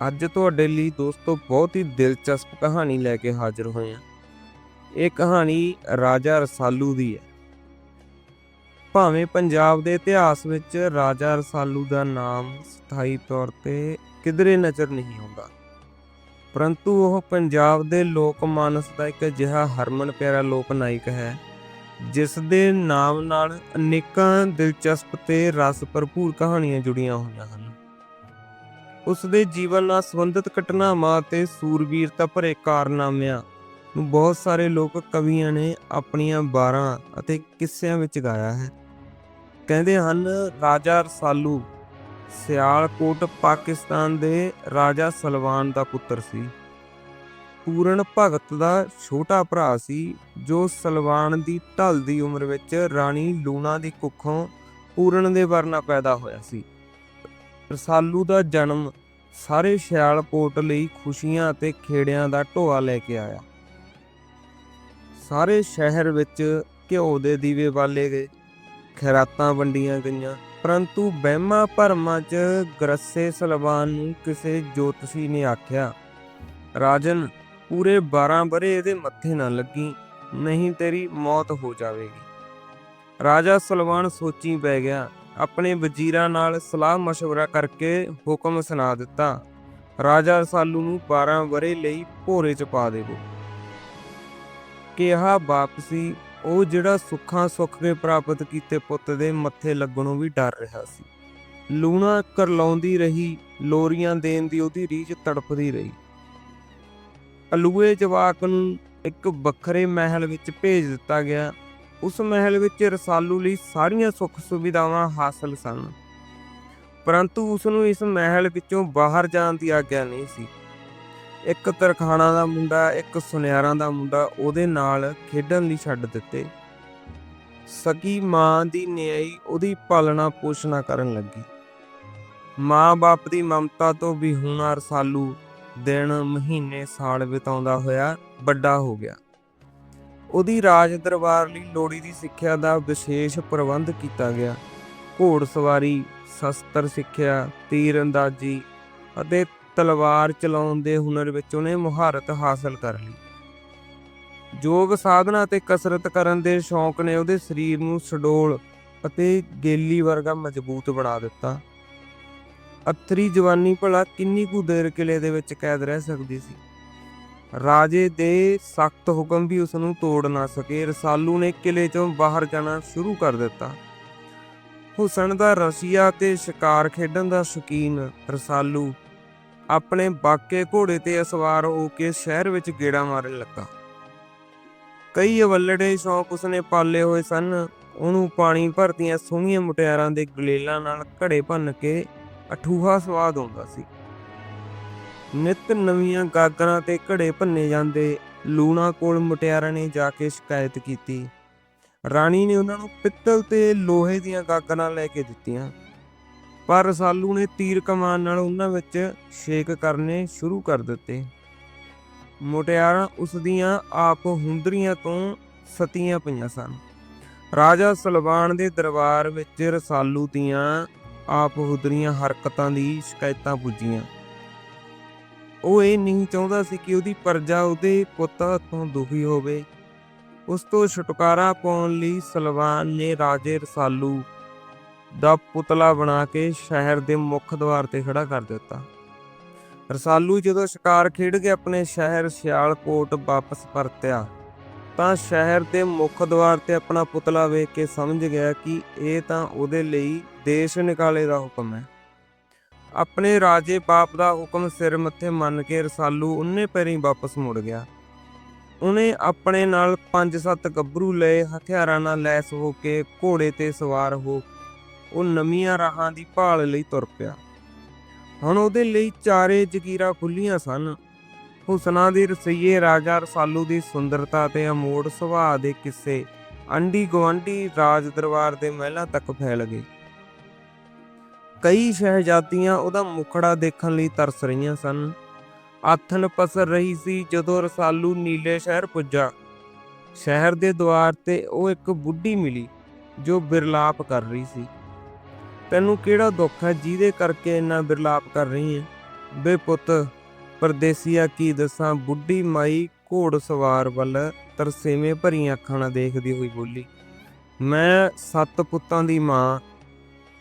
ਅੱਜ ਤੁਹਾਡੇ ਲਈ ਦੋਸਤੋ ਬਹੁਤ ਹੀ ਦਿਲਚਸਪ ਕਹਾਣੀ ਲੈ ਕੇ ਹਾਜ਼ਰ ਹੋਏ ਹਾਂ। ਇਹ ਕਹਾਣੀ ਰਾਜਾ ਰਸਾਲੂ ਦੀ ਹੈ। ਭਾਵੇਂ ਪੰਜਾਬ ਦੇ ਇਤਿਹਾਸ ਵਿੱਚ ਰਾਜਾ ਰਸਾਲੂ ਦਾ ਨਾਮ ਸਥਾਈ ਤੌਰ ਤੇ ਕਿਧਰੇ ਨਜ਼ਰ ਨਹੀਂ ਆਉਂਦਾ, ਪਰੰਤੂ ਉਹ ਪੰਜਾਬ ਦੇ ਲੋਕ ਮਾਨਸ ਦਾ ਇੱਕ ਅਜਿਹਾ ਹਰਮਨ ਪਿਆਰਾ ਲੋਕ ਨਾਇਕ ਹੈ, ਜਿਸ ਦੇ ਨਾਮ ਨਾਲ ਅਨੇਕਾਂ ਦਿਲਚਸਪ ਤੇ ਰਸ ਭਰਪੂਰ ਕਹਾਣੀਆਂ ਜੁੜੀਆਂ ਹੋਈਆਂ ਹਨ। ਉਸ ਦੇ ਜੀਵਨ ਨਾਲ ਸੰਬੰਧਿਤ ਘਟਨਾਵਾਂ ਅਤੇ ਸੂਰਬੀਰਤਾ ਭਰੇ ਕਾਰਨਾਮਿਆਂ ਨੂੰ ਬਹੁਤ ਸਾਰੇ ਲੋਕ ਕਵੀਆਂ ਨੇ ਆਪਣੀਆਂ ਬਾਰਾਂ ਅਤੇ ਕਿੱਸਿਆਂ ਵਿੱਚ ਗਾਇਆ ਹੈ। ਕਹਿੰਦੇ ਹਨ, ਰਾਜਾ ਰਸਾਲੂ ਸਿਆਲਕੋਟ, ਪਾਕਿਸਤਾਨ ਦੇ ਰਾਜਾ ਸਲਵਾਨ ਦਾ ਪੁੱਤਰ ਸੀ। ਪੂਰਨ ਭਗਤ ਦਾ ਛੋਟਾ ਭਰਾ ਸੀ, ਜੋ ਸਲਵਾਨ ਦੀ ਢਲਦੀ ਉਮਰ ਵਿੱਚ ਰਾਣੀ ਲੂਣਾ ਦੀ ਕੁੱਖੋਂ ਪੂਰਨ ਦੇ ਵਰਨਾ ਪੈਦਾ ਹੋਇਆ ਸੀ। ਰਸਾਲੂ ਦਾ ਜਨਮ ਸਾਰੇ ਸਿਆਲਕੋਟ ਲਈ ਖੁਸ਼ੀਆਂ ਅਤੇ ਖੇੜਿਆਂ ਦਾ ਢੋਆ ਲੈ ਕੇ ਆਇਆ। ਸਾਰੇ ਸ਼ਹਿਰ ਵਿੱਚ ਘਿਓ ਦੇ ਦੀਵੇ ਬਾਲੇ ਗਏ, ਖੈਰਾਤਾਂ ਵੰਡੀਆਂ ਗਈਆਂ, ਪਰੰਤੂ ਵਹਿਮਾਂ ਭਰਮਾਂ 'ਚ ਗਰਸੇ ਸਲਵਾਨ ਨੂੰ ਕਿਸੇ ਜੋਤਸ਼ੀ ਨੇ ਆਖਿਆ, ਰਾਜਨ, ਪੂਰੇ 12 ਬਰੇ ਇਹਦੇ ਮੱਥੇ ਨਾ ਲੱਗੀ, ਨਹੀਂ ਤੇਰੀ ਮੌਤ ਹੋ ਜਾਵੇਗੀ। ਰਾਜਾ ਸਲਵਾਨ ਸੋਚੀ ਪੈ ਗਿਆ ਆਪਣੇ ਵਜ਼ੀਰਾਂ ਨਾਲ ਸਲਾਹ مشورہ ਕਰਕੇ ਹੁਕਮ ਸੁਣਾ ਦਿੱਤਾ ਰਾਜਾ ਰਸਾਲੂ ਨੂੰ 12 ਬਰੇ ਲਈ ਭੋਰੇ 'ਚ ਪਾ ਦੇਵੋ ਕਿਹਾ ਵਾਪਸੀ ਉਹ ਜਿਹੜਾ ਸੁੱਖਾਂ ਸੁੱਖ ਕੇ ਪ੍ਰਾਪਤ ਕੀਤੇ ਪੁੱਤ ਦੇ ਮੱਥੇ ਲੱਗਣੋਂ ਵੀ ਡਰ ਰਿਹਾ ਸੀ ਲੂਣਾ ਕਰਲਾਉਂਦੀ ਰਹੀ ਲੋਰੀਆਂ ਦੇਣ ਦੀ ਉਹਦੀ ਰੀਝ ਤੜਪਦੀ ਰਹੀ ਅਲੂਏ ਜਵਾਕ ਨੂੰ ਇੱਕ ਵੱਖਰੇ ਮਹਿਲ ਵਿੱਚ ਭੇਜ ਦਿੱਤਾ ਗਿਆ ਉਸ ਮਹਿਲ ਵਿੱਚ ਰਸਾਲੂ ਲਈ ਸਾਰੀਆਂ ਸੁੱਖ ਸੁਵਿਧਾਵਾਂ ਹਾਸਲ ਸਨ। ਪਰੰਤੂ ਉਸ ਨੂੰ ਇਸ ਮਹਿਲ ਵਿੱਚੋਂ ਬਾਹਰ ਜਾਣ ਦੀ ਆਗਿਆ ਨਹੀਂ ਸੀ। ਇੱਕ ਤਰਖਾਣਾ ਦਾ ਮੁੰਡਾ, ਇੱਕ ਸੁਨਿਆਰਾਂ ਦਾ ਮੁੰਡਾ ਉਹਦੇ ਨਾਲ ਖੇਡਣ ਲਈ ਛੱਡ ਦਿੱਤੇ। ਸਕੀ ਮਾਂ ਦੀ ਨਿਆਈ ਉਹਦੀ ਪਾਲਣਾ ਪੋਸ਼ਣਾ ਕਰਨ ਲੱਗੀ। ਮਾਂ-ਬਾਪ ਦੀ ਮਮਤਾ ਤੋਂ ਵਿਹੂਣਾ ਰਸਾਲੂ ਦਿਨ, ਮਹੀਨੇ, ਸਾਲ ਬਿਤਾਉਂਦਾ ਹੋਇਆ ਵੱਡਾ ਹੋ ਗਿਆ। ਉਹਦੀ ਰਾਜ ਦਰਬਾਰ ਲਈ ਲੋੜੀ ਦੀ ਸਿੱਖਿਆ ਦਾ ਵਿਸ਼ੇਸ਼ ਪ੍ਰਬੰਧ ਕੀਤਾ ਗਿਆ। ਘੋੜ ਸਵਾਰੀ, ਸ਼ਸਤਰ ਸਿੱਖਿਆ, ਤੀਰ ਅੰਦਾਜ਼ੀ ਅਤੇ ਤਲਵਾਰ ਚਲਾਉਣ ਦੇ ਹੁਨਰ ਵਿੱਚ ਉਹਨੇ ਮੁਹਾਰਤ ਹਾਸਲ ਕਰ ਲਈ। ਯੋਗ ਸਾਧਨਾ ਅਤੇ ਕਸਰਤ ਕਰਨ ਦੇ ਸ਼ੌਂਕ ਨੇ ਉਹਦੇ ਸਰੀਰ ਨੂੰ ਸਡੋਲ ਅਤੇ ਗੇਲੀ ਵਰਗਾ ਮਜ਼ਬੂਤ ਬਣਾ ਦਿੱਤਾ। ਅਤਰੀ ਜਵਾਨੀ ਭਲਾ ਕਿੰਨੀ ਕੁ ਦੇਰ ਕਿਲੇ ਦੇ ਵਿੱਚ ਕੈਦ ਰਹਿ ਸਕਦੀ ਸੀ? ਰਾਜੇ ਦੇ ਸਖਤ ਹੁਕਮ ਵੀ ਉਸ ਨੂੰ ਤੋੜ ਨਾ ਸਕੇ। ਰਸਾਲੂ ਨੇ ਕਿਲੇ ਚੋਂ ਬਾਹਰ ਜਾਣਾ ਸ਼ੁਰੂ ਕਰ ਦਿੱਤਾ। ਹੁਸਨ ਦਾ ਰਸੀਆ ਤੇ ਸ਼ਿਕਾਰ ਖੇਡਣ ਦਾ ਸ਼ੌਕੀਨ ਰਸਾਲੂ ਆਪਣੇ ਬਾਕੇ ਘੋੜੇ ਤੇ ਅਸਵਾਰ ਹੋ ਕੇ ਸ਼ਹਿਰ ਵਿੱਚ ਗੇੜਾ ਮਾਰਨ ਲੱਗਾ। ਕਈ ਅਵਲੜੇ ਸ਼ੌਕ ਉਸਨੇ ਪਾਲੇ ਹੋਏ ਸਨ। ਉਹਨੂੰ ਪਾਣੀ ਭਰਦੀਆਂ ਸੋਹਣੀਆਂ ਮੁਟਿਆਰਾਂ ਦੇ ਗਲੇਲਾਂ ਨਾਲ ਘੜੇ ਭੰਨ ਕੇ ਅਠੂਹਾ ਸਵਾਦ ਆਉਂਦਾ ਸੀ। ਨਿਤ ਨਵੀਆਂ ਗਾਗਰਾਂ ਤੇ ਘੜੇ ਭੰਨੇ ਜਾਂਦੇ ਲੂਣਾ ਕੋਲ ਮੁਟਿਆਰਾਂ ਨੇ ਜਾ ਕੇ ਸ਼ਿਕਾਇਤ ਕੀਤੀ। ਰਾਣੀ ਨੇ ਉਹਨਾਂ ਨੂੰ ਪਿੱਤਲ ਤੇ ਲੋਹੇ ਦੀਆਂ ਗਾਗਰਾਂ ਲੈ ਕੇ ਦਿੱਤੀਆਂ। ਪਰ ਰਸਾਲੂ ਨੇ ਤੀਰ ਕਮਾਨ ਨਾਲ ਉਹਨਾਂ ਵਿੱਚ ਛੇਕ ਕਰਨੇ ਸ਼ੁਰੂ ਕਰ ਦਿੱਤੇ। ਮੁਟਿਆਰਾਂ ਉਸ ਦੀਆਂ ਆਪ ਹੁੰਦਰੀਆਂ ਤੋਂ ਸਤੀਆਂ ਪਈਆਂ ਸਨ। ਰਾਜਾ ਸਲਵਾਨ ਦੇ ਦਰਬਾਰ ਵਿੱਚ ਰਸਾਲੂ ਦੀਆਂ ਆਪ ਹੁੰਦਰੀਆਂ ਹਰਕਤਾਂ ਦੀ ਸ਼ਿਕਾਇਤਾਂ ਪੁੱਜੀਆਂ। ਉਹ ਇਹ ਨਹੀਂ ਚਾਹੁੰਦਾ ਸੀ ਕਿ ਉਹਦੀ ਪਰਜਾ ਉਹਦੇ ਪੁੱਤ ਤੋਂ ਦੁਖੀ ਹੋਵੇ। ਉਸ ਤੋਂ ਛੁਟਕਾਰਾ ਪਾਉਣ ਲਈ ਸਲਵਾਨ ਨੇ ਰਾਜੇ ਰਸਾਲੂ ਦਾ ਪੁਤਲਾ ਬਣਾ ਕੇ ਸ਼ਹਿਰ ਦੇ ਮੁੱਖ ਦਵਾਰ ਤੇ ਖੜਾ ਕਰ ਦਿੱਤਾ। ਰਸਾਲੂ ਜਦੋਂ ਸ਼ਿਕਾਰ ਖੇਡ ਕੇ ਆਪਣੇ ਸ਼ਹਿਰ ਸਿਆਲਕੋਟ ਵਾਪਸ ਪਰਤਿਆ, ਤਾਂ ਸ਼ਹਿਰ ਦੇ ਮੁੱਖ ਦਵਾਰ ਤੇ ਆਪਣਾ ਪੁਤਲਾ ਵੇਖ ਕੇ ਸਮਝ ਗਿਆ ਕਿ ਇਹ ਤਾਂ ਉਹਦੇ ਲਈ ਦੇਸ਼ ਨਿਕਾਲੇ ਦਾ ਹੁਕਮ ਹੈ। ਆਪਣੇ ਰਾਜੇ ਬਾਪ ਦਾ ਹੁਕਮ ਸਿਰ ਮੱਥੇ ਮੰਨ ਕੇ ਰਸਾਲੂ ਉਹਨੇ ਪੈਰੀਂ ਵਾਪਸ ਮੁੜ ਗਿਆ। ਉਹਨੇ ਆਪਣੇ ਨਾਲ 5-7 ਗੱਭਰੂ ਲਏ, ਹਥਿਆਰਾਂ ਨਾਲ ਲੈਸ ਹੋ ਕੇ ਘੋੜੇ ਤੇ ਸਵਾਰ ਹੋ ਉਹ ਨਵੀਆਂ ਰਾਹਾਂ ਦੀ ਭਾਲ ਲਈ ਤੁਰ ਪਿਆ। ਹੁਣ ਉਹਦੇ ਲਈ ਚਾਰੇ ਜਗੀਰਾਂ ਖੁੱਲੀਆਂ ਸਨ। ਹੁਸਨਾ ਦੇ ਰਸਈਏ ਰਾਜਾ ਰਸਾਲੂ ਦੀ ਸੁੰਦਰਤਾ ਤੇ ਅਮੋੜ ਸੁਭਾਅ ਦੇ ਕਿੱਸੇ ਅੰਡੀ ਗਵੰਡੀ ਰਾਜ ਦਰਬਾਰ ਦੇ ਮਹਿਲਾਂ ਤੱਕ ਫੈਲ ਗਏ। ਕਈ ਸ਼ਹਿਜ਼ਾਦੀਆਂ ਉਹਦਾ ਮੁਖੜਾ ਦੇਖਣ ਲਈ ਤਰਸ ਰਹੀਆਂ ਸਨ। ਆਥਣ ਪਸਰ ਰਹੀ ਸੀ ਜਦੋਂ ਰਸਾਲੂ ਨੀਲੇ ਸ਼ਹਿਰ ਪੁੱਜਾ। ਸ਼ਹਿਰ ਦੇ ਦੁਆਰ ਤੇ ਉਹ ਇੱਕ ਬੁੱਢੀ ਮਿਲੀ, ਜੋ ਬਿਰਲਾਪ ਕਰ ਰਹੀ ਸੀ। ਤੈਨੂੰ ਕਿਹੜਾ ਦੁੱਖ ਹੈ ਜਿਹਦੇ ਕਰਕੇ ਇੰਨਾ ਬਿਰਲਾਪ ਕਰ ਰਹੀ ਹੈ ਬੇ ਪੁੱਤ, ਪਰਦੇਸੀਆ ਕੀ ਦੱਸਾਂ, ਬੁੱਢੀ ਮਾਈ ਘੋੜ ਸਵਾਰ ਵੱਲ ਤਰਸੇਵੇਂ ਭਰੀਆਂ ਅੱਖਾਂ ਨਾਲ ਦੇਖਦੀ ਹੋਈ ਬੋਲੀ, ਮੈਂ ਸੱਤ ਪੁੱਤਾਂ ਦੀ ਮਾਂ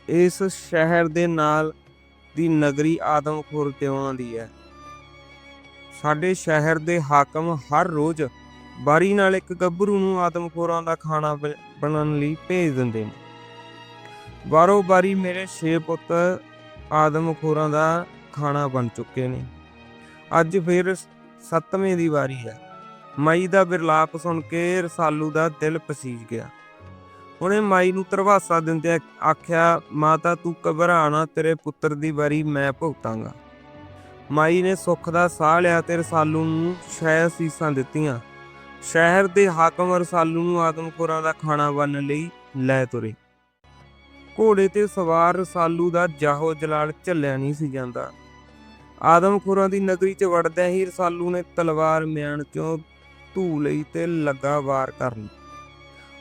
ਇਸ ਸ਼ਹਿਰ ਦੇ ਨਾਲ ਦੀ ਨਗਰੀ ਆਦਮਖੋਰ ਤਿਉਆਂ ਦੀ ਹੈ। ਸਾਡੇ ਸ਼ਹਿਰ ਦੇ ਹਾਕਮ ਹਰ ਰੋਜ਼ ਬਾਰੀ ਨਾਲ ਇੱਕ ਗੱਭਰੂ ਨੂੰ ਆਦਮਖੋਰਾਂ ਦਾ ਖਾਣਾ ਬ- ਬਣਨ ਲਈ ਭੇਜ ਦਿੰਦੇ ਨੇ। ਬਾਰੋ ਬਾਰੀ ਮੇਰੇ ਛੇ ਪੁੱਤ ਆਦਮਖੋਰਾਂ ਦਾ ਖਾਣਾ ਬਣ ਚੁੱਕੇ ਨੇ। ਅੱਜ ਫਿਰ ਸੱਤਵੇਂ ਦੀ ਵਾਰੀ ਹੈ। ਮਈ ਦਾ ਬਿਰਲਾਪ ਸੁਣ ਕੇ ਰਸਾਲੂ ਦਾ ਦਿਲ ਪਸੀਜ ਗਿਆ। ਉਹਨੇ ਮਾਈ ਨੂੰ ਧਰਵਾਸਾ ਦਿੰਦਿਆਂ ਆਖਿਆ, ਮਾਤਾ, ਤੂੰ ਘਬਰਾਣਾ ਤੇਰੇ ਪੁੱਤਰ ਦੀ ਵਾਰੀ ਮੈਂ ਭੁਗਤਾਂਗਾ। ਮਾਈ ਨੇ ਸੁੱਖ ਦਾ ਸਾਹ ਲਿਆ ਤੇ ਰਸਾਲੂ ਨੂੰ ਸ਼ੈ ਸੀਸਾਂ ਦਿੱਤੀਆਂ। ਸ਼ਹਿਰ ਦੇ ਹਾਕਮ ਰਸਾਲੂ ਨੂੰ ਆਦਮਖੋਰਾਂ ਦਾ ਖਾਣਾ ਬਣਨ ਲਈ ਲੈ ਤੁਰੇ। ਘੋੜੇ ਤੇ ਸਵਾਰ ਰਸਾਲੂ ਦਾ ਜਾਹੋ ਜਲਾਲ ਝੱਲਿਆ ਨਹੀਂ ਸੀ ਜਾਂਦਾ। ਆਦਮਖੋਰਾਂ ਦੀ ਨਗਰੀ 'ਚ ਵੜਦਿਆਂ ਹੀ ਰਸਾਲੂ ਨੇ ਤਲਵਾਰ ਮਿਆਨ 'ਚੋਂ ਧੂ ਲਈ ਤੇ ਲੱਗਾ ਵਾਰ ਕਰਨ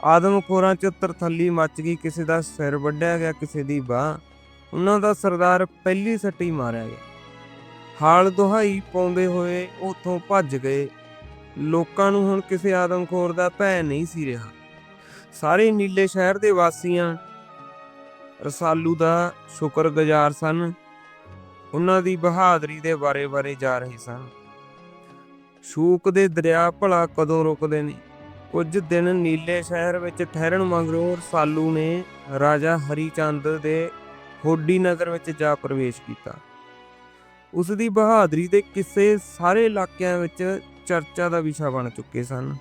ਆਦਮਖੋਰਾਂ 'ਚ ਤਰਥੱਲੀ ਮੱਚ ਗਈ, ਕਿਸੇ ਦਾ ਸਿਰ ਵੱਢਿਆ ਗਿਆ, ਕਿਸੇ ਦੀ ਬਾਹ। ਉਹਨਾਂ ਦਾ ਸਰਦਾਰ ਪਹਿਲੀ ਸੱਟੀ ਮਾਰਿਆ ਗਿਆ। ਹਾਲ ਦੁਹਾਈ ਪਾਉਂਦੇ ਹੋਏ ਉਥੋਂ ਭੱਜ ਗਏ। ਲੋਕਾਂ ਨੂੰ ਹੁਣ ਕਿਸੇ ਆਦਮਖੋਰ ਦਾ ਭੈ ਨਹੀਂ ਸੀ ਰਿਹਾ। ਸਾਰੇ ਨੀਲੇ ਸ਼ਹਿਰ ਦੇ ਵਾਸੀਆਂ ਰਸਾਲੂ ਦਾ ਸ਼ੁਕਰਗੁਜ਼ਾਰ ਸਨ। ਉਹਨਾਂ ਦੀ ਬਹਾਦਰੀ ਦੇ ਬਾਰੇ-ਬਾਰੇ ਜਾ ਰਹੇ ਸਨ। ਸ਼ੂਕ ਦੇ ਦਰਿਆ ਭਲਾ ਕਦੋਂ ਰੁਕਦੇ ਨੇ? ਕੁਝ ਦਿਨ ਨੀਲੇ ਸ਼ਹਿਰ ਵਿੱਚ ਠਹਿਰਨ ਮਗਰੋਂ ਰਸਾਲੂ ਨੇ ਰਾਜਾ ਹਰੀਚੰਦ ਦੇ ਹੋਡੀ ਨਗਰ ਵਿੱਚ ਜਾ ਪ੍ਰਵੇਸ਼ ਕੀਤਾ। ਉਸ ਦੀ ਬਹਾਦਰੀ ਦੇ ਕਿਸੇ ਸਾਰੇ ਇਲਾਕਿਆਂ ਵਿੱਚ ਚਰਚਾ ਦਾ ਵਿਸ਼ਾ ਬਣ ਚੁੱਕੇ ਸਨ।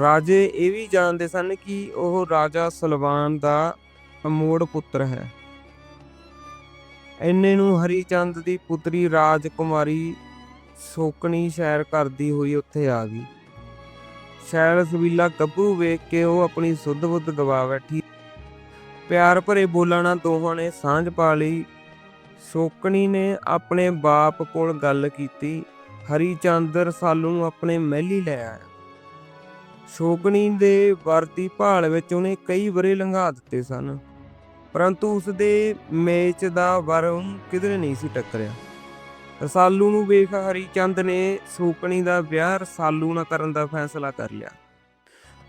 ਰਾਜੇ ਇਹ ਵੀ ਜਾਣਦੇ ਸਨ ਕਿ ਉਹ ਰਾਜਾ ਸਲਵਾਨ ਦਾ ਅਮੋੜ ਪੁੱਤਰ ਹੈ। ਐਨੇ ਨੂੰ ਹਰੀਚੰਦ ਦੀ ਪੁੱਤਰੀ ਰਾਜਕੁਮਾਰੀ ਸੋਕਣੀ ਸ਼ਹਿਰ ਕਰਦੀ ਹੋਈ ਉੱਥੇ ਆ ਗਈ। ਸ਼ੈਲ ਸਬੀਲਾ ਗੱਭਰੂ ਵੇਖ ਕੇ ਉਹ ਆਪਣੀ ਸੁੱਧ ਬੁੱਧ ਗਵਾ ਬੈਠੀ। ਪਿਆਰ ਭਰੇ ਬੋਲਾਂ ਨਾਲ ਦੋਹਾਂ ਨੇ ਸਾਂਝ ਪਾ ਲਈ। ਸੋਕਣੀ ਨੇ ਆਪਣੇ ਬਾਪ ਕੋਲ ਗੱਲ ਕੀਤੀ। ਹਰੀ ਹਰੀਚੰਦ ਰਸਾਲੂ ਨੂੰ ਆਪਣੇ ਮਹਿਲੀ ਲੈ ਆਇਆ। ਸ਼ੋਕਣੀ ਦੇ ਵਰਤੀ ਭਾਲ ਵਿੱਚ ਉਹਨੇ ਕਈ ਵਰੇ ਲੰਘਾ ਦਿੱਤੇ ਸਨ। ਪਰੰਤੂ ਉਸ ਦੇ ਮੇਚ ਦਾ ਵਰ ਕਿਧਰੇ ਨਹੀਂ ਸੀ ਟੱਕਰਿਆ। ਰਸਾਲੂ ਨੂੰ ਵੇਖ ਹਰੀਚੰਦ ਨੇ ਸੋਕਣੀ ਦਾ ਵਿਆਹ ਰਸਾਲੂ ਨਾਲ ਕਰਨ ਦਾ ਫੈਸਲਾ ਕਰ ਲਿਆ।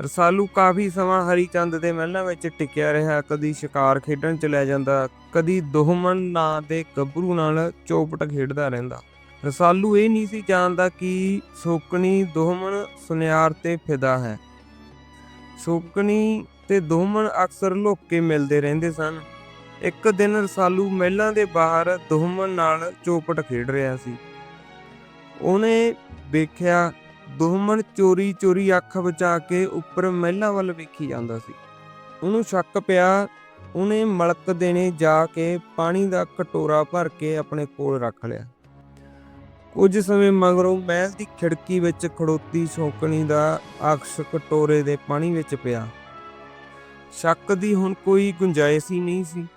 ਰਸਾਲੂ ਕਾਫੀ ਸਮਾਂ ਹਰੀਚੰਦ ਦੇ ਮਹਿਲਾਂ ਵਿੱਚ ਟਿਕਿਆ ਰਿਹਾ, ਕਦੀ ਸ਼ਿਕਾਰ ਖੇਡਣ ਚਲਿਆ ਜਾਂਦਾ, ਕਦੀ ਦੋਹਮਨ ਨਾਂ ਦੇ ਗੱਭਰੂ ਨਾਲ ਚੌਪਟ ਖੇਡਦਾ ਰਹਿੰਦਾ। ਰਸਾਲੂ ਇਹ ਨਹੀਂ ਸੀ ਜਾਣਦਾ ਕਿ ਸੋਕਣੀ ਦੋਹਮਨ ਸੁਨਿਆਰ ਤੇ ਫਿਦਾ ਹੈ। ਸੋਕਣੀ ਤੇ ਦੋਹਮਨ ਅਕਸਰ ਲੁੱਕ ਕੇ ਮਿਲਦੇ ਰਹਿੰਦੇ ਸਨ। ਇੱਕ ਦਿਨ ਰਸਾਲੂ ਮਹਿਲਾਂ ਦੇ ਬਾਹਰ ਦੋਹਮਨ ਨਾਲ ਚੋਪਟ ਖੇਡ ਰਿਹਾ ਸੀ। ਉਹਨੇ ਵੇਖਿਆ ਦੋਹਮਨ ਚੋਰੀ ਚੋਰੀ ਅੱਖ ਬਚਾ ਕੇ ਉੱਪਰ ਮਹਿਲਾਂ ਵੱਲ ਵੇਖੀ ਜਾਂਦਾ ਸੀ। ਉਹਨੂੰ ਸ਼ੱਕ ਪਿਆ, ਉਹਨੇ ਮਲਕ ਦੇਣੇ ਜਾ ਕੇ ਪਾਣੀ ਦਾ ਕਟੋਰਾ ਭਰ ਕੇ ਆਪਣੇ ਕੋਲ ਰੱਖ ਲਿਆ। ਕੁਝ ਸਮੇਂ ਮਗਰੋਂ ਮਹਿਲ ਦੀ ਖਿੜਕੀ ਵਿੱਚ ਖੜੋਤੀ ਸ਼ੌਕਣੀ ਦਾ ਅਕਸ਼ ਕਟੋਰੇ ਦੇ ਪਾਣੀ ਵਿੱਚ ਪਿਆ। ਸ਼ੱਕ ਦੀ ਹੁਣ ਕੋਈ ਗੁੰਜਾਇਸ਼ ਹੀ ਨਹੀਂ ਸੀ।